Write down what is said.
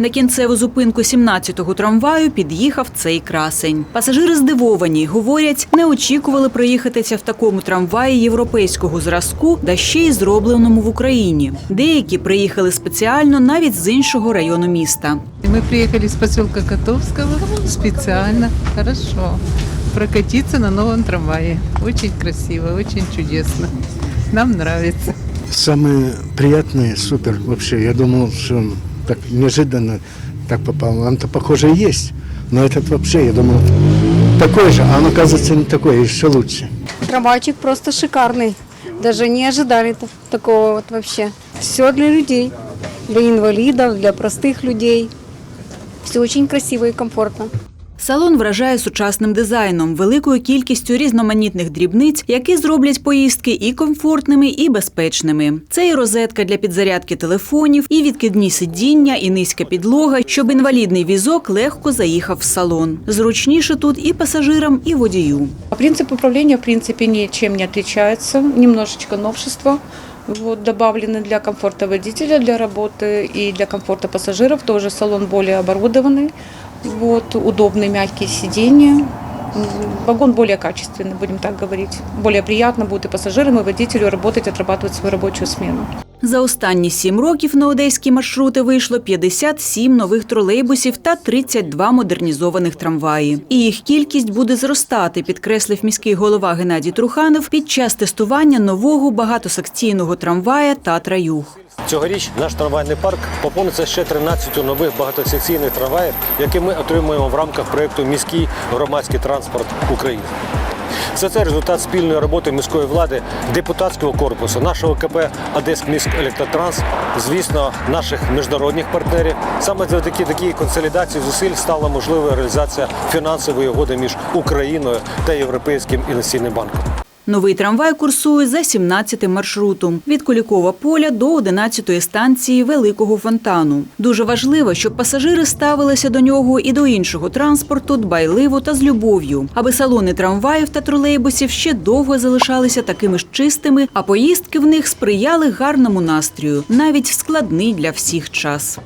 На кінцеву зупинку 17-го трамваю під'їхав цей красень. Пасажири здивовані, говорять, не очікували проїхатися в такому трамваї європейського зразку, да ще й зробленому в Україні. Деякі приїхали спеціально навіть з іншого району міста. И Мы приехали с поселка Котовского специально, хорошо, прокатиться на новом трамвае. Очень красиво, очень чудесно. Нам нравится. Самое приятное, супер вообще. Я думал, что так неожиданно так попал. Он-то похоже есть, но этот вообще, я думал, такой же, а он оказывается не такой, еще лучше. Трамвайчик просто шикарный. Даже не ожидали та- такого вот вообще. Все для людей, для инвалидов, для простых людей. Все очень красиво и комфортно. Салон вражає сучасним дизайном, великою кількістю різноманітних дрібниць, які зроблять поїздки і комфортними, і безпечними. Це і розетка для підзарядки телефонів, і відкидні сидіння, і низька підлога, щоб інвалідний візок легко заїхав в салон. Зручніше тут і пасажирам, і водію. А Принцип управления, в принципе, ничем не отличается. Немножечко новшества вот, добавлены для комфорта водителя, для работы и для комфорта пассажиров. Тоже салон более оборудованный, вот, удобные мягкие сиденья. М, Вагон более качественный, будем так говорить. Более приятно будет и пассажирам, и водителю работать, отрабатывать свою рабочую смену. За останні сім років на одеські маршрути вийшло 57 нових тролейбусів та 32 модернізованих трамваї. І їх кількість буде зростати, підкреслив міський голова Геннадій Труханов під час тестування нового багатосекційного трамвая Татра Юг. Цьогоріч наш трамвайний парк поповниться ще 13 нових багатосекційних трамваїв, які ми отримуємо в рамках проєкту Міський громадський транспорт України. Все це результат спільної роботи міської влади, депутатського корпусу, нашого КП «Одеськміськелектротранс», звісно, наших міжнародних партнерів. Саме завдяки такій консолідації зусиль стала можливою реалізація фінансової угоди між Україною та Європейським інвестиційним банком. Новий трамвай курсує за 17 маршрутом від Кулікова поля до 11-ї станції Великого фонтану. Дуже важливо, щоб пасажири ставилися до нього і до іншого транспорту дбайливо та з любов'ю, аби салони трамваїв та тролейбусів ще довго залишалися такими ж чистими, а поїздки в них сприяли гарному настрою, навіть в складний для всіх час.